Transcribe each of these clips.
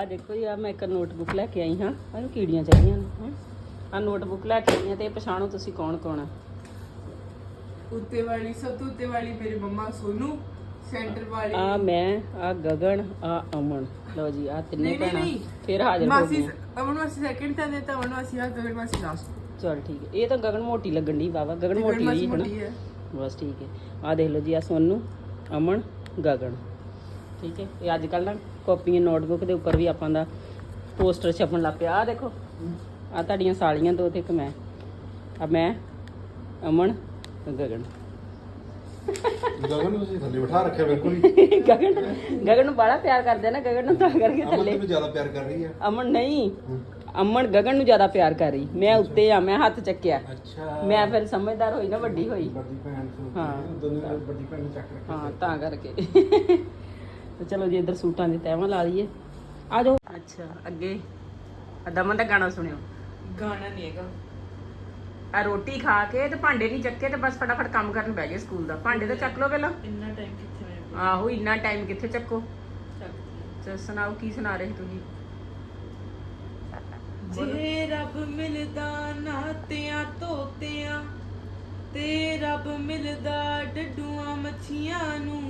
ਆ ਦੇਖੋ ਜੀ ਆ ਮੈਂ ਇੱਕ ਨੋਟਬੁੱਕ ਲੈ ਕੇ ਆਈ ਹਾਂ। ਇਹਨੂੰ ਕੀੜੀਆਂ ਚਾਹੀਦੀਆਂ ਨੇ ਆ ਨੋਟਬੁੱਕ ਲੈ ਕੇ ਆਈ ਹਾਂ ਤੇ ਇਹ ਪਛਾਣੋ ਤੁਸੀਂ ਕੌਣ ਕੌਣ ਆ। ਉੱਤੇ ਵਾਲੀ ਸਭ ਤੋਂ ਉੱਤੇ ਵਾਲੀ ਮੇਰੀ ਮੰਮਾ ਸੋਨੂ ਸੈਂਟਰ ਵਾਲੀ। ਆ ਮੈਂ ਆ ਗਗਨ ਆ ਅਮਨ। ਲਓ ਜੀ ਆ ਤਿੰਨੇ ਨਹੀਂ, ਨਹੀਂ, ਭੈਣਾਂ ਨਹੀਂ। ਫਿਰ ਹਾਜ਼ਰ ਹੋ ਮਾਸੀ ਗਈਆਂ ਅਮਨ ਮਾਸੀ ਸੈਕਿੰਡ ਤਾਂ ਨੇ ਤਾਂ ਅਮਨ ਮਾਸੀ ਆ ਗਗਨ ਮਾਸੀ ਲਾਸਟ ਚਲ ਠੀਕ ਹੈ ਇਹ ਤਾਂ ਗਗਨ ਮੋਟੀ ਲੱਗਣ ਦੀ ਬਾਬਾ ਗਗਨ ਮੋਟੀ ਹੋਈ ਹੈ ਨਾ ਹੈ। ਬਸ ਠੀਕ ਹੈ। ਆ ਦੇਖ ਲਓ ਜੀ ਆ ਸੋਨੂ ਅਮਨ ਗਗਨ। ਠੀਕ ਹੈ ਇਹ ਅੱਜ ਕੱਲ ਨਾ ਕਾਪੀਆਂ ਨੋਟਬੁੱਕ ਦੇ ਉੱਪਰ ਵੀ ਆਪਾਂ ਦਾ ਪੋਸਟਰ ਛਪਣ ਲੱਗ ਪਿਆ। ਆ ਦੇਖੋ ਆ ਤੁਹਾਡੀਆਂ ਸਾਲੀਆਂ ਦੋ ਤੇ ਇੱਕ ਮੈਂ। ਆ ਮੈਂ ਅਮਨ ਗਗਨ। ਗਗਨ ਨੂੰ ਤੁਸੀਂ ਥੱਲੇ ਬਿਠਾ ਰੱਖਿਆ ਬਿਲਕੁਲ ਹੀ। ਗਗਨ ਗਗਨ ਨੂੰ ਬੜਾ ਪਿਆਰ ਕਰਦੇ ਆ ਨਾ ਗਗਨ ਨੂੰ ਤਾਂ ਕਰਕੇ ਅਮਨ ਥੱਲੇ। ਤੈਨੂੰ ਜ਼ਿਆਦਾ ਪਿਆਰ ਕਰ ਰਹੀ ਆ? ਅਮਨ ਨਹੀਂ ਅਮਨ ਗਗਨ ਨੂੰ ਜ਼ਿਆਦਾ ਪਿਆਰ ਕਰ ਰਹੀ। ਮੈਂ ਉੱਤੇ ਆ ਮੈਂ ਹੱਥ ਚੱਕਿਆ। ਅੱਛਾ। ਮੈਂ ਫਿਰ ਸਮਝਦਾਰ ਹੋਈ ਨਾ ਵੱਡੀ ਹੋਈ। ਵੱਡੀ ਭੈਣ ਤੋਂ ਹਾਂ। ਦੋਨੋਂ ਵੱਡੀ ਭੈਣ ਨੂੰ ਚੱਕ ਰੱਖਿਆ। ਹਾਂ ਤਾਂ ਕਰਕੇ। ਤੇ ਚਲੋ ਜੀ ਇੱਧਰ ਸੂਟਾਂ ਦੀ ਤੈਵਾਂ ਲਾ ਲਈਏ। ਆ ਜਾਓ। ਅੱਛਾ ਅੱਗੇ। ਆ ਦਮਨ ਦਾ ਗਾਣਾ ਸੁਣਿਓ। ਗਾਣਾ ਨਹੀਂ ਹੈਗਾ। ਆ ਰੋਟੀ ਖਾ ਕੇ ਤੇ ਭਾਂਡੇ ਨਹੀਂ ਚੱਕੇ ਤੇ ਬਸ ਫਟਾਫਟ ਕੰਮ ਕਰਨ ਬਹਿ ਗਏ ਸਕੂਲ ਦਾ। ਭਾਂਡੇ ਤਾਂ ਚੱਕ ਲਓ ਪਹਿਲਾਂ। ਇੰਨਾ ਟਾਈਮ ਕਿੱਥੇ ਮੈਂ ਆਹੋ ਇੰਨਾ ਟਾਈਮ ਕਿੱਥੇ ਚੱਕੋ? ਚੱਕਦੀ ਤੇ ਸੁਣਾਓ ਕੀ ਸੁਣਾ ਰਹੇ ਤੁਸੀਂ? ਜੇ ਰੱਬ ਮਿਲਦਾ ਨਾਤਿਆਂ ਤੋਤਿਆਂ ਤੇ ਰੱਬ ਮਿਲਦਾ ਡੱਡੂਆਂ ਮੱਛੀਆਂ ਨੂੰ।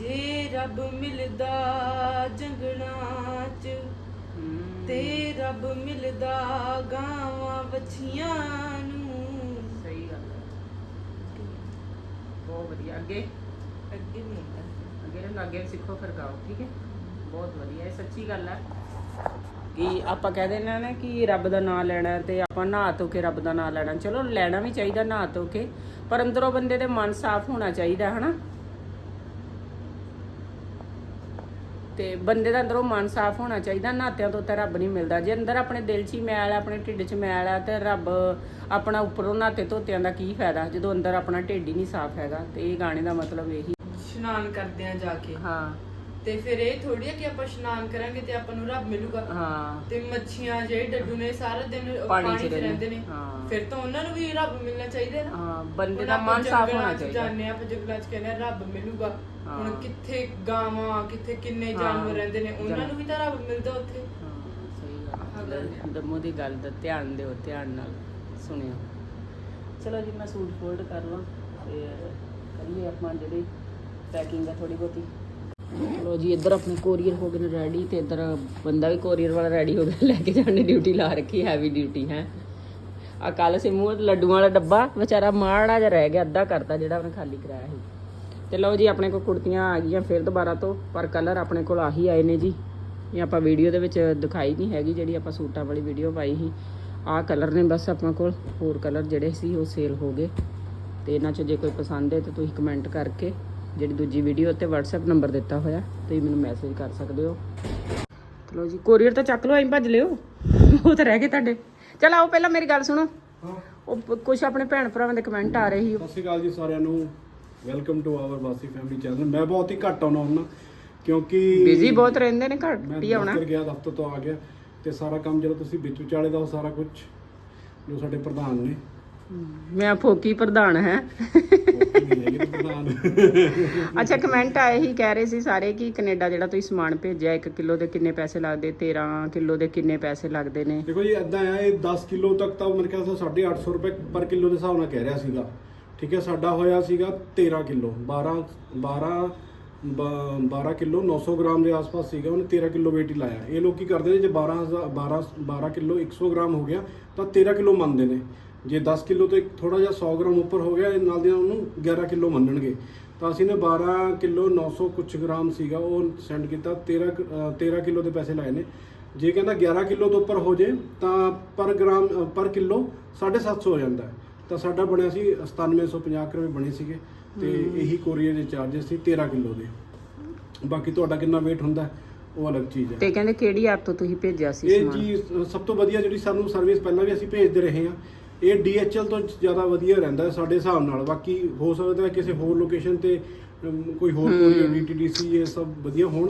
ਜੇ ਰੱਬ ਮਿਲਦਾ ਜੰਗਲਾਂ 'ਚ ਤੇ ਰੱਬ ਮਿਲਦਾ ਗਾਵਾਂ ਵੱਛੀਆਂ ਨੂੰ। ਸਹੀ ਗੱਲ ਹੈ। ਬਹੁਤ ਵਧੀਆ। ਅੱਗੇ? ਅੱਗੇ ਨਹੀਂ ਅੱਗੇ। ਨੂੰ ਅੱਗੇ ਸਿੱਖੋ ਫਿਰ ਗਾਓ ਠੀਕ ਹੈ? ਬਹੁਤ ਵਧੀਆ ਇਹ ਸੱਚੀ ਗੱਲ ਹੈ। ਕਿ ਆਪਾਂ ਕਹਦੇ ਨੇ ਨਾ ਕਿ ਰੱਬ ਦਾ ਨਾਮ ਲੈਣਾ ਤੇ ਆਪਾਂ ਨਹਾ ਧੋ ਕੇ ਰੱਬ ਦਾ ਨਾਮ ਲੈਣਾ। ਚਲੋ ਲੈਣਾ ਵੀ ਚਾਹੀਦਾ ਨਹਾ ਧੋ ਕੇ ਪਰ ਅੰਦਰੋਂ ਬੰਦੇ ਦੇ ਮਨ ਸਾਫ਼ ਹੋਣਾ ਚਾਹੀਦਾ ਹਨਾ? ਤੇ ਬੰਦੇ ਦਾ ਅੰਦਰੋਂ ਮਨ ਸਾਫ਼ ਹੋਣਾ ਚਾਹੀਦਾ ਨਾਤਿਆਂ ਤੋਂ ਤਾਂ ਰੱਬ ਨਹੀਂ ਮਿਲਦਾ। ਜੇ ਅੰਦਰ ਆਪਣੇ ਦਿਲ 'ਚ ਹੀ ਮੈਲ ਆਪਣੇ ਢਿੱਡ 'ਚ ਮੈਲ ਹੈ ਤੇ ਰੱਬ ਆਪਣਾ ਉੱਪਰੋਂ ਨਾਤੇ ਧੋਤਿਆਂ ਦਾ ਕੀ ਫਾਇਦਾ ਜਦੋਂ ਅੰਦਰ ਆਪਣਾ ਢਿੱਡ ਹੀ ਨਹੀਂ ਸਾਫ਼ ਹੈਗਾ। ਤੇ ਇਹ ਗਾਣੇ ਦਾ ਮਤਲਬ ਇਹੀ। ਇਸ਼ਨਾਨ ਕਰਦੇ ਆ ਜਾ ਕੇ। ਹਾਂ। ਤੇ ਫਿਰ ਇਹ ਥੋੜੀ ਕਿ ਆਪਾਂ ਇਸ਼ਨਾਨ ਕਰਾਂਗੇ ਤੇ ਆਪਾਂ ਨੂੰ ਰੱਬ ਮਿਲੂਗਾ। ਹਾਂ। ਤੇ ਮੱਛੀਆਂ ਜਿਹੜੇ ਡੱਡੂ ਨੇ ਸਾਰਾ ਦਿਨ ਪਾਣੀ 'ਚ ਰਹਿੰਦੇ ਨੇ। ਫਿਰ ਤਾਂ ਉਹਨਾਂ ਨੂੰ ਵੀ ਰੱਬ ਮਿਲਣਾ ਚਾਹੀਦਾ ਹੈ ਨਾ। ਹਾਂ ਬੰਦੇ ਦਾ ਮਨ ਸਾਫ਼ ਹੋਣਾ ਚਾਹੀਦਾ। ਜਾਂਦੇ ਆ ਆਪਾਂ ਜੰਗਲਾਂ 'ਚ ਕਹਿੰਦੇ ਆ ਰੱਬ ਮਿਲੂਗਾ। ਹੁਣ ਕਿੱਥੇ ਗਾਵਾਂ ਕਿੱਥੇ ਕਿੰਨੇ। ਜਾਨਵਰ ਰਹਿੰਦੇ ਨੇ ਉਹਨਾਂ ਨੂੰ ਵੀ ਤਾਂ ਰੱਬ ਮਿਲਦਾ ਉੱਥੇ। ਹਾਂ ਸਹੀ ਗੱਲ। ਦਮੋ ਦੀ ਗੱਲ ਦਾ ਧਿਆਨ ਦਿਓ ਧਿਆਨ ਨਾਲ ਸੁਣਿਓ। ਚਲੋ ਜੀ ਮੈਂ ਸੂਟ ਫੋਲਡ ਕਰ ਲਾਂ ਤੇ ਕਰੀਏ ਆਪਾਂ ਜਿਹੜੀ ਪੈਕਿੰਗ ਆ ਥੋੜੀ ਬਹੁਤੀ। ਚਲੋ ਜੀ ਇੱਧਰ ਆਪਣੇ ਕੋਰੀਅਰ ਹੋ ਗਏ ਨੇ ਰੈਡੀ ਤੇ ਇੱਧਰ ਬੰਦਾ ਵੀ ਕੋਰੀਅਰ ਵਾਲਾ ਰੈਡੀ ਹੋ ਗਿਆ ਲੈ ਕੇ ਜਾਣ ਦੀ ਡਿਊਟੀ ਲਾ ਰੱਖੀ ਹੈਵੀ ਡਿਊਟੀ ਹੈ। ਆ ਕੱਲ ਸਿਮੂ ਲੱਡੂਆਂ ਵਾਲਾ ਡੱਬਾ ਵਿਚਾਰਾ ਮਾੜਾ ਜਿਹਾ ਰਹਿ ਗਿਆ ਅੱਧਾ ਕਰਤਾ ਜਿਹੜਾ ਉਹਨੇ ਖਾਲੀ ਕਰਾਇਆ ਸੀ। ਤੇ ਲਓ ਜੀ ਆਪਣੇ ਕੋਲ ਕੁੜਤੀਆਂ ਆ ਗਈਆਂ ਫਿਰ ਦੁਬਾਰਾ ਤੋਂ ਪਰ ਕਲਰ ਆਪਣੇ ਕੋਲ ਆਹੀ ਆਏ ਨੇ ਜੀ। ਇਹ ਆਪਾਂ ਵੀਡੀਓ ਦੇ ਵਿੱਚ ਦਿਖਾਈ ਨਹੀਂ ਹੈਗੀ ਜਿਹੜੀ ਆਪਾਂ ਸੂਟਾਂ ਵਾਲੀ ਵੀਡੀਓ ਪਾਈ ਸੀ। ਆਹ ਕਲਰ ਨੇ ਬਸ ਆਪਣੇ ਕੋਲ ਹੋਰ ਕਲਰ ਜਿਹੜੇ ਸੀ ਉਹ ਸੇਲ ਹੋ ਗਏ। ਤੇ ਇਹਨਾਂ ਚੋਂ ਜੇ ਕੋਈ ਪਸੰਦ ਹੈ ਤਾਂ ਤੁਸੀਂ ਕਮੈਂਟ ਕਰਕੇ ਜਿਹੜੀ ਦੂਜੀ ਵੀਡੀਓ ਤੇ WhatsApp ਨੰਬਰ ਦਿੱਤਾ ਹੋਇਆ ਤੁਸੀਂ ਮੈਨੂੰ ਮੈਸੇਜ ਕਰ ਸਕਦੇ ਹੋ। ਚਲੋ ਜੀ ਕੋਰੀਅਰ ਤਾਂ ਚੱਕ ਲਓ ਐਂ ਭੱਜ ਲਿਓ। ਉਹ ਤਾਂ ਰਹਿ ਗਏ ਤੁਹਾਡੇ। ਚਲ ਆਓ ਪਹਿਲਾਂ ਮੇਰੀ ਗੱਲ ਸੁਣੋ। ਉਹ ਕੁਝ ਆਪਣੇ ਭੈਣ ਭਰਾਵਾਂ ਦੇ ਕਮੈਂਟ ਆ ਰਹੇ ਸੀ। ਸਤਿ ਸ਼੍ਰੀ ਅਕਾਲ ਜੀ ਸਾਰਿਆਂ ਨੂੰ। ਵੈਲਕਮ ਟੂ ਆਵਰ ਵਾਸੀ ਫੈਮਿਲੀ ਚੈਨਲ ਮੈਂ ਬਹੁਤ ਹੀ ਘੱਟ ਆਉਣਾ ਹੁੰਦਾ ਕਿਉਂਕਿ ਬਿਜ਼ੀ ਬਹੁਤ ਰਹਿੰਦੇ ਨੇ ਘੱਟ ਮੈਂ ਹੀ ਆਉਣਾ। ਦਫ਼ਤਰ ਗਿਆ ਦਫ਼ਤਰ ਤੋਂ ਆ ਗਿਆ ਤੇ ਸਾਰਾ ਕੰਮ ਜਦੋਂ ਤੁਸੀਂ ਵਿੱਚ ਵਿਚਾਲੇ ਦਾ ਉਹ ਸਾਰਾ ਕੁਝ ਜੋ ਸਾਡੇ ਪ੍ਰਧਾਨ ਨੇ। ਮੈਂ ਫੋਕੀ ਪ੍ਰਧਾਨ ਹੈ। ਉਹ ਨਹੀਂ ਹੈਗੇ ਤੇ ਪ੍ਰਧਾਨ। ਅੱਛਾ ਕਮੈਂਟ ਆਏ ਹੀ ਕਹਿ ਰਹੇ ਸੀ ਸਾਰੇ ਕਿ ਕੈਨੇਡਾ ਜਿਹੜਾ ਤੁਸੀਂ ਸਮਾਨ ਭੇਜਿਆ 1 ਕਿਲੋ ਦੇ ਕਿੰਨੇ ਪੈਸੇ ਲੱਗਦੇ 13 ਕਿਲੋ ਦੇ ਕਿੰਨੇ ਪੈਸੇ ਲੱਗਦੇ ਨੇ? ਦੇਖੋ ਜੀ ਇਦਾਂ ਆ ਇਹ 10 ਕਿਲੋ ਤੱਕ ਤਾਂ ਮੇਰੇ ਖਿਆਲ ਨਾਲ 850 ਰੁਪਏ ਪਰ ਕਿਲੋ ਦੇ ਹਿਸਾਬ ਨਾਲ ਕਹਿ ਰਿਹਾ ਸੀਗਾ। ਠੀਕ ਹੈ ਸਾਡਾ ਹੋਇਆ ਸੀਗਾ 13 ਕਿਲੋ 12 12 ਬ- 12 ਕਿਲੋ 900 ਗ੍ਰਾਮ ਦੇ ਆਸ-ਪਾਸ ਸੀਗਾ ਉਹਨੇ 13 ਕਿਲੋ weight ਹੀ ਲਾਇਆ। ਇਹ ਲੋਕ ਕੀ ਕਰਦੇ ਨੇ ਜੇ 12 12 12 ਕਿਲੋ 100 ਗ੍ਰਾਮ ਹੋ ਗਿਆ ਤਾਂ 13 ਕਿਲੋ ਮੰਨਦੇ ਨੇ। ਜੇ 10 ਕਿਲੋ ਤੋਂ ਥੋੜਾ ਜਿਹਾ 100 ਗ੍ਰਾਮ ਉੱਪਰ ਹੋ ਗਿਆ ਇਹ ਨਾਲ ਦੀ ਉਹਨੂੰ 11 ਕਿਲੋ ਮੰਨਣਗੇ। ਤਾਂ ਅਸੀਂ ਨੇ 12 ਕਿਲੋ 900 ਕੁਛ ਗ੍ਰਾਮ ਸੀਗਾ ਉਹ ਸੈਂਡ ਕੀਤਾ 13 ਕ- ਅ, 13 ਕਿਲੋ ਦੇ ਪੈਸੇ ਲਾਏ ਨੇ। ਜੇ ਕਹਿੰਦਾ 11 ਕਿਲੋ ਤੋਂ ਉੱਪਰ ਹੋ ਜੇ ਤਾਂ ਪਰ ਗ੍ਰਾਮ ਅ, ਪਰ ਕਿਲੋ 750 ਹੋ ਜਾਂਦਾ ਹੈ। ਤਾਂ ਸਾਡਾ ਬਣਿਆ ਸੀ 9750 ਕੁ ਰੁਪਏ ਬਣੇ ਸੀਗੇ ਤੇ ਇਹੀ ਕੋਰੀਅਰ ਦੇ ਚਾਰजेस ਸੀ 13 ਕਿਲੋ ਦੇ। ਬਾਕੀ ਤੁਹਾਡਾ ਕਿੰਨਾ weight ਹੁੰਦਾ ਹੈ, ਉਹ ਅਲੱਗ ਚੀਜ਼ ਹੈ। ਤੇ ਕਹਿੰਦੇ ਕਿਹੜੀ ਐਪ ਤੋਂ ਤੁਸੀਂ ਭੇਜਿਆ ਸੀ ਇਹ ਸਮਾਨ? ਜੀ ਸਭ ਤੋਂ ਵਧੀਆ ਜਿਹੜੀ ਸਾਨੂੰ ਸਰਵਿਸ ਪਹਿਲਾਂ ਵੀ ਅਸੀਂ ਭੇਜਦੇ ਰਹੇ ਹਾਂ ਇਹ DHL ਤੋਂ ਜ਼ਿਆਦਾ ਵਧੀਆ ਰਹਿੰਦਾ ਹੈ ਸਾਡੇ ਹਿਸਾਬ ਨਾਲ। ਬਾਕੀ ਹੋ ਸਕਦਾ ਹੈ ਕਿਸੇ ਹੋਰ ਲੋਕੇਸ਼ਨ ਤੇ ਅਮ, ਕੋਈ ਹੋਰ ਕੋਰੀਅਰ DTDC ਇਹ ਸਭ ਵਧੀਆ ਹੋਣ।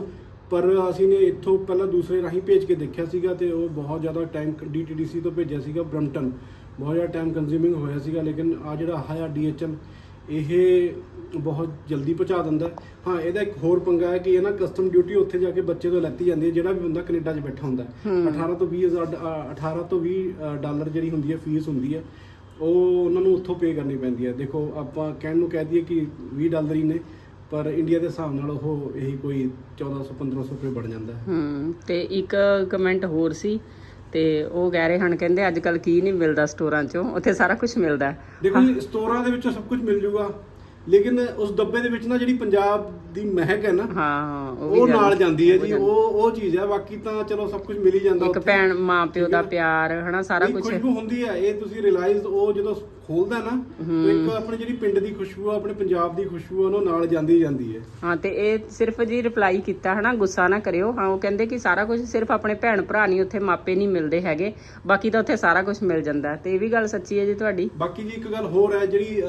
ਪਰ ਅਸੀਂ ਨੇ ਇੱਥੋਂ ਪਹਿਲਾਂ ਦੂਸਰੇ ਰਾਹੀਂ ਭੇਜ ਕੇ ਦੇਖਿਆ ਸੀਗਾ ਤੇ ਉਹ ਬਹੁਤ ਜ਼ਿਆਦਾ ਟਾਈਮ DTDC ਤੋਂ ਭੇਜਿਆ ਸੀਗਾ ਬ੍ਰਮਟਨ ਬਹੁਤ ਜ਼ਿਆਦਾ ਟਾਈਮ ਕੰਜ਼ਿਊਮਿੰਗ ਹੋਇਆ ਸੀਗਾ ਲੇਕਿਨ ਆ ਜਿਹੜਾ ਆਇਆ DHL ਇਹ ਬਹੁਤ ਜਲਦੀ ਪਹੁੰਚਾ ਦਿੰਦਾ ਹੈ। ਇਹਦਾ ਇੱਕ ਹੋਰ ਪੰਗਾ ਹੈ ਕਿ ਇਹ ਨਾ ਕਸਟਮ ਡਿਊਟੀ ਉੱਥੇ ਜਾ ਕੇ ਬੱਚੇ ਤੋਂ ਲੈਤੀ ਜਾਂਦੀ ਹੈ ਜਿਹੜਾ ਵੀ ਬੰਦਾ ਕੈਨੇਡਾ 'ਚ ਬੈਠਾ ਹੁੰਦਾ ਹੈ। 18 ਤੋਂ 20 ਹਜ਼ਾਰ ਡ- ਅ, 18 ਤੋਂ 20 ਅ, ਡਾਲਰ ਜਿਹੜੀ ਹੁੰਦੀ ਹੈ ਫੀਸ ਹੁੰਦੀ ਹੈ ਉਹ ਉਹਨਾਂ ਨੂੰ ਉੱਥੋਂ ਪੇ ਕਰਨੀ ਪੈਂਦੀ ਹੈ ਦੇਖੋ ਆਪਾਂ ਕਹਿਣ ਨੂੰ ਕਹਿ ਦਈਏ ਕਿ 20 ਡਾਲਰ ਹੀ ਨੇ ਪਰ ਇੰਡੀਆ ਦੇ ਹਿਸਾਬ ਨਾਲ ਉਹ ਇਹੀ ਕੋਈ 1400 1500 ਰੁਪਏ ਬਣ ਜਾਂਦਾ ਹੈ ਹੂੰ ਤੇ ਇੱਕ ਕਮੈਂਟ ਹੋਰ ਸੀ ਤੇ ਉਹ ਕਹਿ ਰਹੇ ਹਨ ਕਹਿੰਦੇ ਅੱਜ ਕੱਲ ਕੀ ਨਹੀਂ ਮਿਲਦਾ ਸਟੋਰਾਂ 'ਚੋਂ ਉੱਥੇ ਸਾਰਾ ਕੁਝ ਮਿਲਦਾ। ਦੇਖੋ ਜੀ ਸਟੋਰਾਂ ਦੇ ਵਿੱਚੋਂ ਸਭ ਕੁਝ ਮਿਲ ਜੂਗਾ ਲੇਕਿਨ ਉਸ ਡੱਬੇ ਦੇ ਵਿੱਚ ਨਾ ਜਿਹੜੀ ਪੰਜਾਬ ਦੀ ਮਹਿਕ ਹੈ ਨਾ ਹਾਂ ਉਹ ਵੀ ਨਾਲ ਜਾਂਦੀ ਹੈ ਜੀ ਉਹ ਉਹ ਚੀਜ਼ ਹੈ ਬਾਕੀ ਤਾਂ ਚਲੋ ਸਭ ਕੁਝ ਮਿਲ ਹੀ ਜਾਂਦਾ ਇੱਕ। ਭੈਣ ਮਾਂ ਪਿਓ ਦਾ? ਪਿਆਰ ਹਨਾ ਸਾਰਾ ਕੁਝ ਖੁਸ਼ਬੂ ਹੁੰਦੀ ਹੈ ਇਹ ਤੁਸੀਂ ਰਿਅਲਾਈਜ਼ ਉਹ ਜਦੋਂ ਖੋਲਦਾ ਨਾ ਤਾਂ ਇੱਕ ਆਪਣੀ ਜਿਹੜੀ ਪਿੰਡ ਦੀ ਖੁਸ਼ਬੂ ਆ ਆਪਣੇ ਪੰਜਾਬ ਦੀ ਖੁਸ਼ਬੂ ਉਹਨੂੰ ਨਾਲ ਜਾਂਦੀ ਜਾਂਦੀ ਹੈ। ਹਾਂ ਤੇ ਇਹ ਸਿਰਫ ਜੀ ਰਿਪਲਾਈ ਕੀਤਾ ਹਨਾ ਗੁੱਸਾ ਨਾ ਕਰਿਓ। ਹਾਂ ਉਹ ਕਹਿੰਦੇ ਕਿ ਸਾਰਾ ਕੁਝ ਸਿਰਫ ਆਪਣੇ ਭੈਣ ਭਰਾ ਨਹੀਂ ਉੱਥੇ ਮਾਪੇ ਨਹੀਂ ਮਿਲਦੇ ਹੈਗੇ। ਬਾਕੀ ਤਾਂ ਉੱਥੇ ਸਾਰਾ ਕੁਝ ਮਿਲ ਜਾਂਦਾ। ਤੇ ਇਹ ਵੀ ਗੱਲ ਸੱਚੀ ਹੈ ਜੀ ਤੁਹਾਡੀ? ਬਾਕੀ ਜੀ ਇੱਕ ਗੱਲ ਹੋਰ ਹੈ ਜਿਹੜੀ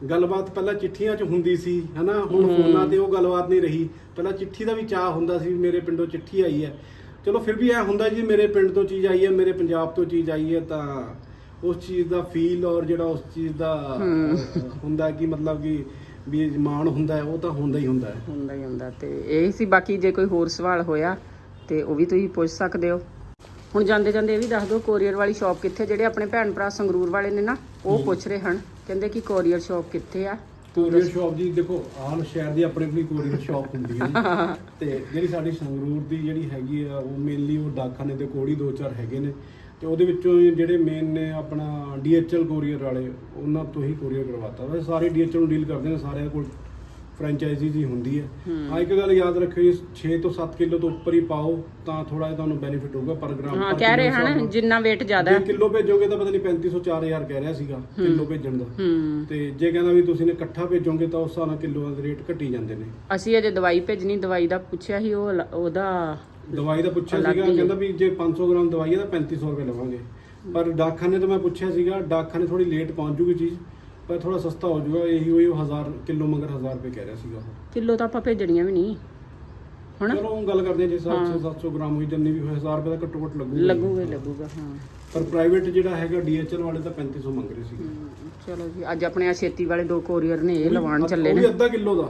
ਗੱਲਬਾਤ ਪਹਿਲਾਂ ਚਿੱਠੀਆਂ 'ਚ ਹੁੰਦੀ ਸੀ ਹਨਾ? ਹੁਣ ਫੋਨਾਂ ਤੇ ਉਹ ਗੱਲਬਾਤ ਨਹੀਂ ਰਹੀ। ਪਹਿਲਾਂ ਚਿੱਠੀ ਦਾ ਵੀ ਚਾਹ ਹੁੰਦਾ ਸੀ ਵੀ ਮੇਰੇ ਪਿੰਡੋਂ ਚਿੱਠੀ ਆਈ ਹੈ। ਚਲੋ ਫਿਰ ਵੀ ਇਹ ਹੁੰਦਾ ਜੀ ਮੇਰੇ ਪਿੰਡ ਤੋਂ ਚੀਜ਼ ਆਈ ਹੈ ਮੇਰੇ ਪੰਜਾਬ ਤੋਂ ਚੀਜ਼ ਆਈ ਹੈ ਤਾਂ ਉਸ ਚੀਜ਼ ਦਾ ਫੀਲ ਔਰ ਜਿਹੜਾ ਉਸ ਚੀਜ਼ ਦਾ ਹੁੰਦਾ ਕਿ ਮਤਲਬ ਕਿ ਵੀ ਮਾਣ ਹੁੰਦਾ ਹੈ ਉਹ ਤਾਂ ਹੁੰਦਾ ਹੀ ਹੁੰਦਾ ਹੈ। ਹੁੰਦਾ ਹੀ ਹੁੰਦਾ ਤੇ ਇਹ ਸੀ ਬਾਕੀ ਜੇ ਕੋਈ ਹੋਰ ਸਵਾਲ ਹੋਇਆ ਤੇ ਉਹ ਵੀ ਤੁਸੀਂ ਪੁੱਛ ਸਕਦੇ ਹੋ। ਹੁਣ ਜਾਂਦੇ ਜਾਂਦੇ ਇਹ ਵੀ ਦੱਸ ਦਿਓ ਕੋਰੀਅਰ ਵਾਲੀ ਸ਼ਾਪ ਕਿੱਥੇ ਜਿਹੜੇ ਆਪਣੇ ਭੈਣ ਭਰਾ ਸੰਗਰੂਰ ਵਾਲੇ ਨੇ ਨਾ ਉਹ ਪੁੱਛ ਰਹੇ ਹਨ। ਕਹਿੰਦੇ ਕਿ ਕੋਰੀਅਰ ਸ਼ਾਪ ਕਿੱਥੇ ਆ? ਕੋਰੀਅਰ ਸ਼ਾਪ ਜੀ ਦੇਖੋ ਆਲ ਸ਼ਹਿਰ ਦੀ ਆਪਣੀ ਆਪਣੀ ਕੋਰੀਅਰ ਸ਼ਾਪ ਹੁੰਦੀ ਹੈ ਜੀ। ਤੇ ਜਿਹੜੀ ਸਾਡੀ ਸੰਗਰੂਰ ਦੀ ਜਿਹੜੀ ਹੈਗੀ ਆ ਉਹ ਮੇਨਲੀ ਉਹ ਡਾਕਖਾਨੇ ਦੇ ਕੋਲ ਹੀ ਦੋ ਚਾਰ ਹੈਗੇ ਨੇ। ਤੇ ਉਹਦੇ ਵਿੱਚੋਂ ਜਿਹੜੇ ਮੇਨ ਨੇ ਆਪਣਾ ਡੀਐਚਐਲ ਕੋਰੀਅਰ ਵਾਲੇ ਉਹਨਾਂ ਤੋਂ ਹੀ ਕੋਰੀਅਰ ਕਰਵਾਤਾ। ਵੈਸੇ ਸਾਰੇ ਡੀਐਚਐਲ ਨੂੰ ਡੀਲ ਕਰਦੇ ਨੇ ਸਾਰਿਆਂ ਕੋਲ ਫਰੈਂਚਾਈਜ਼ੀ ਹੀ ਹੁੰਦੀ ਹੈ। ਆ ਇੱਕ ਗੱਲ ਯਾਦ ਰੱਖਿਓ ਜੀ 6 ਤੋਂ 7 ਕਿਲੋ ਤੋਂ ਉੱਪਰ ਹੀ ਪਾਓ ਤਾਂ ਥੋੜਾ ਜਿਹਾ ਤੁਹਾਨੂੰ ਬੈਨੀਫਿਟ ਹੋਊਗਾ ਪਰ ਗ੍ਰਾਮ ਹਾਂ ਕਹਿ ਰਹੇ ਹਨ। ਜਿੰਨਾ weight ਜ਼ਿਆਦਾ। ਜੇ ਹੈ ਕਿਲੋ ਭੇਜੋਗੇ ਤਾਂ ਪਤਾ ਨਹੀਂ 3500 4000 ਕਹਿ ਰਿਹਾ ਸੀਗਾ ਕਿਲੋ ਭੇਜਣ ਦਾ। ਹੂੰ। ਤੇ ਜੇ ਕਹਿੰਦਾ ਵੀ ਤੁਸੀਂ ਨੇ ਇਕੱਠਾ ਭੇਜੋਗੇ ਤਾਂ ਉਸ ਹਿਸਾਬ ਨਾਲ ਕਿਲੋ ਦੇ ਰੇਟ ਘਟੀ ਜਾਂਦੇ ਨੇ। ਅਸੀਂ ਅਜੇ ਦਵਾਈ ਭੇਜਣੀ ਦਵਾਈ ਦਾ ਪੁੱਛਿਆ ਸੀ ਉਹ ਉਹਦਾ ਦਵਾਈ ਦਾ ਪੁੱਛਿਆ ਸੀਗਾ ਹੀ ਹੈ। ਕਹਿੰਦਾ ਵੀ ਜੇ 500 ਗ੍ਰਾਮ ਦਵਾਈ ਹੈ ਤਾਂ 3500 ਰੁਪਏ ਲਵਾਂਗੇ। ਪਰ ਡਾਕਖਾਨੇ ਤੋਂ ਮੈਂ ਪੁੱਛਿਆ ਸੀਗਾ ਡਾਕਖਾਨੇ ਥੋੜੀ ਲੇਟ ਪਹੁੰਚ ਜੂਗੀ ਚੀਜ਼। ਪਰ ਥੋੜਾ ਸਸਤਾ ਹੋ ਜਾਊਗਾ ਇਹੀ ਹੋਈ ਉਹ 1000 ਕਿਲੋ ਮਗਰ 1000 ਰੁਪਏ ਕਹਿ ਰਿਹਾ ਸੀਗਾ ਉਹ। ਕਿਲੋ ਤਾਂ ਆਪਾਂ ਭੇਜਣੀਆਂ ਵੀ ਨਹੀਂ ਹਨਾ? ਚਲੋ ਉਹ ਗੱਲ ਕਰਦੇ ਹਾਂ ਜੇ ਹਾਂ। 700 700 ਗ੍ਰਾਮ ਹੋਈ ਜਿੰਨੀ ਵੀ ਹੋਏ 1000 ਰੁਪਏ ਦਾ ਘੱਟੋ ਘੱਟ ਲੱਗੂਗਾ। ਲੱਗੂਗਾ ਹੀ ਲੱਗੂਗਾ ਹਾਂ। ਪਰ ਪ੍ਰਾਈਵੇਟ ਜਿਹੜਾ ਹੈਗਾ ਡੀਐਚਐਲ ਵਾਲੇ ਤਾਂ 3500 ਮੰਗ ਰਹੇ ਸੀਗੇ। ਚਲੋ ਜੀ ਅੱਜ ਆਪਣੇ ਆ ਛੇਤੀ ਵਾਲੇ ਦੋ ਕੋਰੀਅਰ ਨੇ ਇਹ ਲਵਾਉਣ ਚੱਲੇ ਉਹ ਵੀ ਅੱਧਾ ਕਿਲੋ ਦਾ।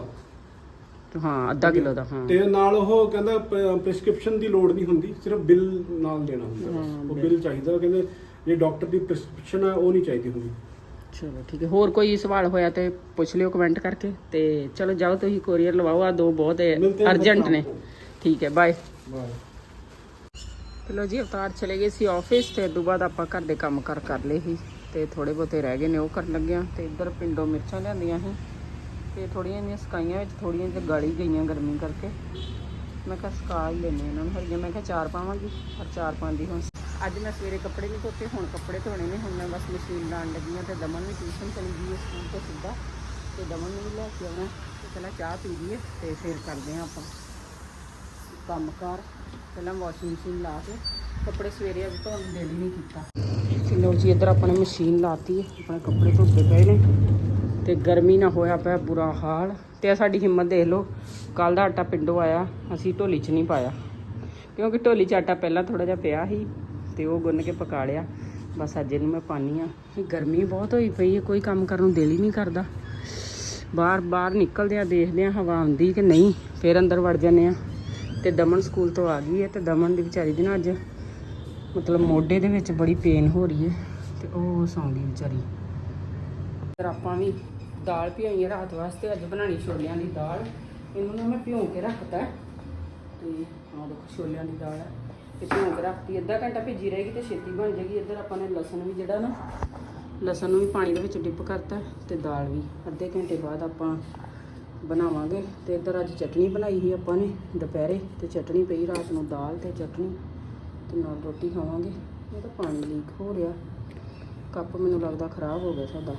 ਹਾਂ ਅੱਧਾ ਕਿਲੋ ਦਾ ਹਾਂ। ਤੇ ਨਾਲ ਉਹ ਕਹਿੰਦਾ ਪ੍ਰਿਸਕ੍ਰਿਪਸ਼ਨ ਦੀ ਲੋੜ ਨਹੀਂ ਹੁੰਦੀ ਸਿਰਫ ਬਿੱਲ ਨਾਲ ਦੇਣਾ ਹੁੰਦਾ। ਬਸ। ਉਹ ਬਿੱਲ। ਬਿੱਲ ਚਾਹੀਦਾ ਉਹ ਕਹਿੰਦੇ ਜੇ ਡਾਕਟਰ ਦੀ ਪ੍ਰਿਸਕ੍ਰਿਪਸ਼ਨ ਹੈ ਉਹ ਨਹੀਂ ਚਾਹੀਦੀ ਹੁੰਦੀ। ਚਲੋ ਠੀਕ ਹੈ ਹੋਰ ਕੋਈ ਸਵਾਲ ਹੋਇਆ ਤੇ ਪੁੱਛ ਲਿਓ ਕਮੈਂਟ ਕਰਕੇ ਤੇ ਚਲੋ ਜਾਓ ਤੁਸੀਂ ਕੋਰੀਅਰ ਲਵਾਓ ਆ ਦੋ ਬਹੁਤ ਅਰਜੈਂਟ ਨੇ। ਠੀਕ ਹੈ ਬਾਏ ਬਾਏ ਚਲੋ ਜੀ ਅਵਤਾਰ ਚਲੇ ਗਏ ਸੀ ਆਫਿਸ ਤੇ ਉਦੋਂ ਬਾਅਦ ਆਪਾਂ ਘਰ ਦੇ ਕੰਮ ਕਰ ਕਰ ਲਏ ਸੀ ਤੇ ਥੋੜੇ ਬੋਤੇ ਰਹਿ ਗਏ ਨੇ ਉਹ ਕਰਨ ਲੱਗਿਆ ਤੇ ਇੱਧਰ ਪਿੰਡੋਂ ਮਿਰਚਾਂ ਲਿਆਂਦੀਆਂ ਸੀ ਤੇ ਥੋੜੀਆਂ ਜਿਹੀਆਂ ਸਕਾਈਆਂ ਵਿੱਚ ਥੋੜੀਆਂ ਜਿਹੀਆਂ ਗਾਲੀ ਗਈਆਂ ਗਰਮੀ ਕਰਕੇ। ਮੈਂ ਕਿਹਾ ਸਕਾ ਹੀ ਲੈਣੇ ਇਹਨਾਂ ਨੂੰ ਹਰੀਆਂ ਮੈਂ ਕਿਹਾ ਚਾਰ ਪਾਵਾਂਗੀ ਪਰ ਚਾਰ ਪਾਉਂਦੀ ਹੁਣ। ਅੱਜ ਮੈਂ ਸਵੇਰੇ ਕੱਪੜੇ ਨਹੀਂ ਧੋਤੇ, ਹੁਣ ਕੱਪੜੇ ਧੋਣੇ ਨੇ, ਹੁਣ ਮੈਂ ਬਸ ਮਸ਼ੀਨ ਲਾਉਣ ਲੱਗੀ ਹਾਂ ਤੇ ਦਮਨ ਵੀ ਟਿਊਸ਼ਨ ਚਲੀ ਗਈ ਹੈ ਸਕੂਲ ਤੋਂ ਸਿੱਧਾ। ਤੇ ਦਮਨ ਨੂੰ ਵੀ ਲੈ ਕੇ ਆਉਣਾ ਤੇ ਪਹਿਲਾਂ ਚਾਹ ਪੀ ਲਈਏ ਤੇ ਫਿਰ ਕਰਦੇ ਹਾਂ ਆਪਾਂ ਕੰਮ ਕਾਰ ਪਹਿਲਾਂ ਵਾਸ਼ਿੰਗ ਮਸ਼ੀਨ ਲਾ ਕੇ ਕੱਪੜੇ ਸਵੇਰੇ ਅੱਜ ਧੋਣ ਨੂੰ ਦਿਲ ਨਹੀਂ ਕੀਤਾ। ਤੇ ਜੀ, ਇੱਧਰ ਆਪਾਂ ਨੇ ਮਸ਼ੀਨ ਲਾਤੀ ਹੈ, ਆਪਣੇ ਕੱਪੜੇ ਧੋਤੇ ਪਏ ਨੇ। ਤੇ ਗਰਮੀ ਨਾ ਹੋਇਆ ਪਿਆ, ਬੁਰਾ ਹਾਲ। ਤੇ ਸਾਡੀ ਹਿੰਮਤ ਦੇਖ ਲਓ ਕੱਲ ਦਾ ਆਟਾ ਪਿੰਡੋਂ ਆਇਆ, ਅਸੀਂ ਢੋਲੀ 'ਚ ਨਹੀਂ ਪਾਇਆ। ਕਿਉਂਕਿ ਢੋਲੀ 'ਚ ਆਟਾ ਪਹਿਲਾਂ ਥੋੜਾ ਜਿਹਾ ਪਿਆ ਸੀ। ਤੇ ਉਹ ਗੁੰਨ ਕੇ ਪਕਾ ਲਿਆ। ਬਸ ਅੱਜ ਇਹਨੂੰ ਮੈਂ ਪਾਨੀ ਆ ਗਰਮੀ ਬਹੁਤ ਹੋਈ ਪਈ ਹੈ, ਕੋਈ ਕੰਮ ਕਰਨ ਨੂੰ ਦਿਲ ਹੀ ਨਹੀਂ ਕਰਦਾ। ਬਾਹਰ ਬਾਹਰ ਨਿਕਲਦੇ ਆ, ਦੇਖਦੇ ਆ, ਹਵਾ ਆਉਂਦੀ ਕਿ ਨਹੀਂ, ਫਿਰ ਅੰਦਰ ਵੜ ਜਾਂਦੇ ਆ। ਤੇ ਦਮਨ ਸਕੂਲ ਤੋਂ ਆ ਗਈ ਹੈ ਤੇ ਦਮਨ ਦੀ ਵਿਚਾਰੀ ਦੀ ਨਾ ਅੱਜ ਮਤਲਬ ਮੋਢੇ ਦੇ ਵਿੱਚ ਬੜੀ ਪੇਨ ਹੋ ਰਹੀ ਹੈ ਤੇ ਉਹ ਸੌਂਦੀ ਵਿਚਾਰੀ। ਫਿਰ ਆਪਾਂ ਵੀ ਦਾਲ ਭਿਓਈ ਰਾਤ ਵਾਸਤੇ, ਅੱਜ ਬਣਾਣੀ ਛੋਲਿਆਂ ਦੀ ਦਾਲ। ਇਹਨੂੰ ਨਾ ਮੈਂ ਭਿਉਂ ਕੇ ਰੱਖਤਾ ਹੈ। ਤੇ ਆਹ ਦੇਖੋ, ਛੋਲਿਆਂ ਦੀ ਦਾਲ ਹੈ। ਤੇ ਭਿਓ ਕੇ ਰੱਖਤੀ ਅੱਧਾ ਘੰਟਾ ਭਿੱਜੀ ਰਹੇਗੀ ਤੇ ਛੇਤੀ ਬਣ ਜਾਏਗੀ। ਇੱਧਰ ਆਪਾਂ ਨੇ ਲਸਣ ਵੀ ਜਿਹੜਾ ਨਾ, ਲਸਣ ਨੂੰ ਵੀ ਪਾਣੀ ਦੇ ਵਿੱਚ ਡਿਪ ਕਰਤਾ ਤੇ ਦਾਲ ਵੀ। ਅੱਧੇ ਘੰਟੇ ਬਾਅਦ ਆਪਾਂ ਬਣਾਵਾਂਗੇ। ਤੇ ਇੱਧਰ ਅੱਜ ਚਟਣੀ ਬਣਾਈ ਸੀ ਆਪਾਂ ਨੇ ਦੁਪਹਿਰੇ ਤੇ ਚਟਣੀ ਪਈ, ਰਾਤ ਨੂੰ ਦਾਲ ਤੇ ਚਟਣੀ ਤੇ ਨਾਲ ਰੋਟੀ ਖਾਵਾਂਗੇ। ਇਹ ਤਾਂ ਪਾਣੀ ਲੀਕ ਹੋ ਰਿਹਾ। ਕੱਪ ਮੈਨੂੰ ਲੱਗਦਾ ਖਰਾਬ ਹੋ ਗਿਆ ਸਾਡਾ।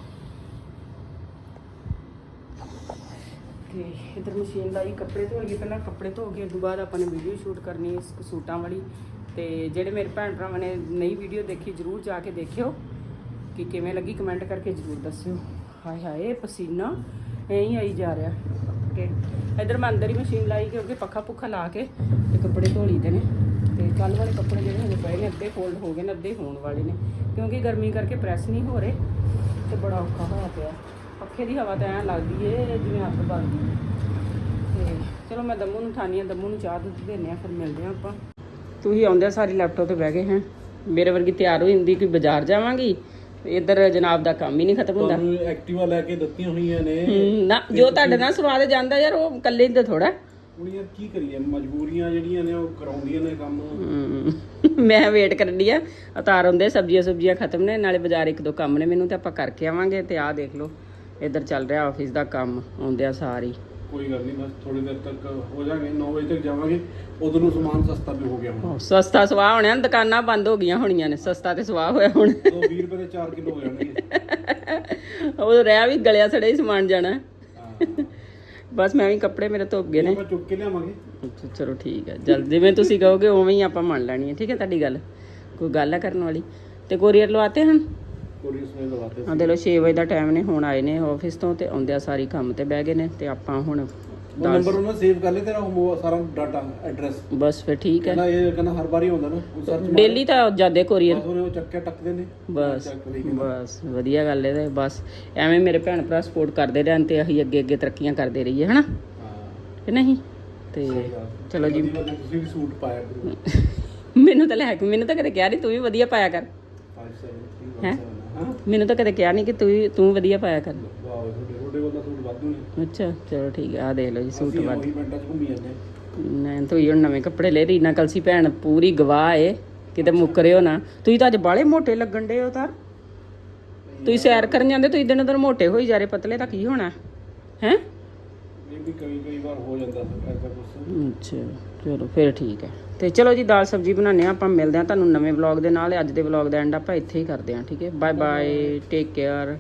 ਤੇ ਇਧਰ ਮਸ਼ੀਨ ਲਾਈ ਕੱਪੜੇ ਧੋ ਲਈਏ। ਪਹਿਲਾਂ ਕੱਪੜੇ ਧੋ ਕੇ, ਉਸ ਤੋਂ ਬਾਅਦ ਆਪਾਂ ਨੇ ਵੀਡੀਓ ਸ਼ੂਟ ਕਰਨੀ ਇਸ ਸੂਟਾਂ ਵਾਲੀ। ਤੇ ਜਿਹੜੇ ਮੇਰੇ ਭੈਣ ਭਰਾਵਾਂ ਨੇ ਨਈ ਵੀਡੀਓ ਦੇਖੀ, ਜਰੂਰ ਜਾ ਕੇ ਦੇਖਿਓ। ਕਿ ਕਿਵੇਂ ਲੱਗੀ ਕਮੈਂਟ ਕਰਕੇ ਜਰੂਰ ਦੱਸਿਓ। ਹਾਏ ਹਾਏ ਪਸੀਨਾ ਐਂ ਹੀ ਆਈ ਜਾ ਰਿਹਾ। ਕਿ ਇਧਰ ਮੈਂ ਅੰਦਰ ਹੀ ਮਸ਼ੀਨ ਲਾਈ ਕਿਉਂਕਿ ਪੱਖਾ ਪੁੱਖਾ ਲਾ ਕੇ ਤੇ ਕੱਪੜੇ ਧੋ ਲਈਦੇ ਨੇ। ਤੇ ਕੱਲ ਵਾਲੇ ਕੱਪੜੇ ਜਿਹੜੇ ਹਜੇ ਪਏ ਨੇ, ਅੱਧੇ ਫੋਲਡ ਹੋ ਗਏ ਨੇ, ਅੱਧੇ ਹੋਣ ਵਾਲੇ ਨੇ। ਕਿਉਂਕਿ ਗਰਮੀ ਕਰਕੇ ਪ੍ਰੈਸ ਨਹੀਂ ਹੋ ਰਹੇ ਤੇ ਬੜਾ ਔਖਾ ਹੋਇਆ ਪਿਆ। ਪੱਖੇ ਦੀ ਹਵਾ ਤਾਂ ਐਂ ਲੱਗਦੀ ਏ, ਜਿਵੇਂ ਅੱਗ ਬਲਦੀ ਏ। ਤੇ ਚਲੋ ਮੈਂ ਦਮੂ ਨੂੰ ਠਾਣੀ ਆ, ਦਮੂ ਨੂੰ ਚਾਹ ਦੁੱਧ ਦੇਣੇ ਆ, ਫਿਰ ਮਿਲਦੇ ਆ ਆਪਾਂ। ਤੁਸੀਂ ਆਉਂਦੇ ਸਾਰੀ ਲੈਪਟਾਪ ਤੇ ਬਹਿ ਗਏ ਹੈ। ਮੇਰੇ ਵਰਗੀ ਤਿਆਰ ਹੋਈ ਹੁੰਦੀ ਕਿ ਬਾਜ਼ਾਰ ਜਾਵਾਂਗੀ ਇੱਧਰ ਜਨਾਬ ਦਾ ਕੰਮ ਹੀ ਨਹੀਂ ਖਤਮ ਹੁੰਦਾ। ਤੁਹਾਨੂੰ ਐਕਟਿਵਾ ਲੈ ਕੇ ਦਿੱਤੀਆਂ ਹੋਈਆਂ ਨੇ। ਹਮ, ਨਾ ਜੋ ਤੁਹਾਡੇ ਨਾਲ ਸਵਾਦ ਜਾਂਦਾ ਯਾਰ ਉਹ ਇਕੱਲੇ ਹੀ ਤਾਂ ਥੋੜਾ ਹੁਣ ਯਾਰ ਕੀ ਕਰੀਏ ਮਜਬੂਰੀਆਂ ਜਿਹੜੀਆਂ ਨੇ ਉਹ ਕਰਾਉਂਦੀਆਂ ਨੇ ਕੰਮ। ਹਮ, ਮੈਂ ਵੇਟ ਕਰਨੀ ਆ। ਅਤਾਰ ਹੁੰਦੇ ਸਬਜ਼ੀਆਂ ਸੁਬਜ਼ੀਆਂ ਖਤਮ ਨੇ ਨਾਲੇ ਬਾਜ਼ਾਰ ਇੱਕ ਦੋ ਕੰਮ ਨੇ ਮੈਨੂੰ ਤੇ ਆਪਾਂ ਕਰਕੇ ਆਵਾਂਗੇ ਤੇ ਆਹ ਦੇਖ ਲਓ। ਇੱਧਰ ਚੱਲ ਰਿਹਾ ਆਫਿਸ ਦਾ ਕੰਮ ਆਉਂਦੇ ਆ ਸਾਰੀ ਕੋਈ ਗੱਲ ਨਹੀਂ ਬਸ ਥੋੜੀ ਦੇਰ ਤੱਕ ਹੋ ਜਾਗੇ 9 ਵਜੇ ਤੱਕ ਜਾਵਾਂਗੇ। ਉਦੋਂ ਨੂੰ ਸਮਾਨ ਸਸਤਾ ਵੀ ਹੋ ਗਿਆ ਹੁਣ। ਸਸਤਾ ਸਵਾਹ ਹੋਣਿਆ ਨਾ, ਦੁਕਾਨਾਂ ਬੰਦ ਹੋ ਗਈਆਂ ਹੋਣੀਆਂ ਨੇ ਸਸਤਾ ਤੇ ਸਵਾਹ ਹੋਇਆ ਹੁਣ। ਉਹ 20 ਰੁਪਏ ਦੇ 4 ਕਿਲੋ ਹੋ ਜਾਣਗੇ। ਉਹ ਰਹਿ ਵੀ ਗਲਿਆ ਸੜੇ ਹੀ ਸਮਾਨ ਜਾਣਾ। ਬਸ ਮੈਂ ਵੀ ਕੱਪੜੇ ਮੇਰੇ ਧੁੱਪ ਗਏ ਨੇ। ਆਪਾਂ ਚੁੱਕ ਕੇ ਲਿਆਵਾਂਗੇ। ਚਲੋ ਠੀਕ ਹੈ ਜਲ ਜਿਵੇਂ ਤੁਸੀਂ ਕਹੋਗੇ ਉਵੇਂ ਹੀ ਆਪਾਂ ਮੰਨ ਲੈਣੀ ਹੈ ਠੀਕ ਹੈ ਤੁਹਾਡੀ ਗੱਲ। ਕੋਈ ਗੱਲ ਹੈ ਕਰਨ ਵਾਲੀ? ਤੇ ਕੋਰੀਅਰ ਲਵਾਤੇ ਹਨ ਕੋਰੀਅਸ ਨੇ ਲਵਾਤੇ ਆ ਦੇ ਲੋ 6 ਵਜੇ ਦਾ ਟਾਈਮ ਨੇ ਹੁਣ ਆਏ ਨੇ ਆਫਿਸ ਤੋਂ ਤੇ ਆਉਂਦਿਆਂ ਸਾਰੀ ਕੰਮ ਤੇ ਬਹਿ ਗਏ ਨੇ ਤੇ ਆਪਾਂ ਹੁਣ ਉਹ ਨੰਬਰ ਉਹਨਾਂ ਸੇਵ ਕਰ ਲਿਆ ਤੇਰਾ ਉਹ ਸਾਰਾ ਡਾਟਾ ਐਡਰੈਸ ਬਸ ਫਿਰ ਠੀਕ ਹੈ। ਕਹਿੰਦਾ ਇਹ ਕਹਿੰਦਾ ਹਰ ਵਾਰੀ ਹੁੰਦਾ ਨਾ ਉਹ ਸਰਚ ਡੇਲੀ ਤਾਂ ਜਾਂਦੇ ਕੋਰੀਅਰ ਉਹਨੇ ਉਹ ਚੱਕਿਆ ਟੱਕਦੇ ਨੇ। ਬਸ ਚੱਕ ਲਈ ਬਸ ਵਧੀਆ ਗੱਲ ਹੈ ਤੇ ਬਸ। ਐਵੇਂ ਮੇਰੇ ਭੈਣ ਭਰਾ ਸਪੋਰਟ ਕਰਦੇ ਰਹਿਣ ਤੇ ਅਸੀਂ ਅੱਗੇ ਅੱਗੇ ਤਰੱਕੀਆਂ ਕਰਦੇ ਰਹੀਏ ਹਨਾ? ਹਾਂ। ਕਿ ਨਹੀਂ? ਤੇ ਚਲੋ ਜੀ। ਵਧੀਆ ਵਧੀਆ, ਤੁਸੀਂ ਵੀ ਸੂਟ ਪਾਇਆ ਕਰੋ। ਮੈਨੂੰ ਤਾਂ ਲੈ ਕੇ ਮੈਨੂੰ ਤਾਂ ਕਦੇ ਕਿਹਾ ਨਹੀਂ ਤੂੰ ਵੀ ਵਧੀਆ ਪਾਇਆ ਕਰ। 57 ਹੈਂ? ਮੈਨੂੰ ਤਾਂ ਕਦੇ ਕਿਹਾ ਨਹੀਂ ਕਿ ਤੂੰ ਤੂੰ ਵਧੀਆ ਪਾਇਆ ਕਰ। ਵਾਹ ਤੁਹਾਡੇ ਤੁਹਾਡੇ ਕੋਲ ਤਾਂ ਸੂਟ ਵਾਧੂ ਨੇ ਅੱਛਾ ਚਲੋ ਠੀਕ ਆ ਦੇਖ ਲਓ ਜੀ ਸੂਟ ਅਸੀਂ ਵੱਧ। ਉਹੀ ਮਿੰਟਾਂ ਚ ਘੁੰਮੀ ਜਾਂਦੇ ਮੈਂ ਤੂੰ ਹੁਣ ਨਵੇਂ ਕੱਪੜੇ ਲੈ ਰੀਨਾ ਕਲਸੀ ਭੈਣ ਪੂਰੀ ਗਵਾਹ ਏ ਕਿਤੇ ਮੁੱਕਰਿਓ ਨਾ। ਤੁਸੀਂ ਤਾਂ ਅੱਜ ਬਾਲੇ ਮੋਟੇ ਲੱਗਣ ਡੇ ਹੋ ਤਾਂ। ਤੁਸੀਂ ਸੈਰ ਕਰਨ ਜਾਂਦੇ ਤੁਸੀਂ ਦਿਨੋਂ ਦਿਨ ਮੋਟੇ ਹੋਈ ਜਾ ਰਹੇ ਪਤਲੇ ਤਾਂ ਕੀ ਹੋਣਾ? ਹੈ? ਇਹ ਵੀ ਕਈ ਕਈ ਵਾਰ ਹੋ ਜਾਂਦਾ ਐਸਾ ਕੁਝ ਅੱਛਾ, ਚਲੋ, ਫਿਰ ਠੀਕ ਹੈ। ਤੇ ਚਲੋ ਜੀ, ਦਾਲ ਸਬਜੀ ਬਣਾਉਂਦੇ ਆ ਆਪਾਂ ਮਿਲਦੇ ਆ ਤੁਹਾਨੂੰ ਨਵੇਂ ਵਲੌਗ ਦੇ ਨਾਲ। ਅੱਜ ਦੇ ਵਲੌਗ ਦਾ ਐਂਡ ਆਪਾਂ ਇੱਥੇ ਹੀ ਕਰਦੇ ਆ ਠੀਕ ਹੈ? Bye bye take care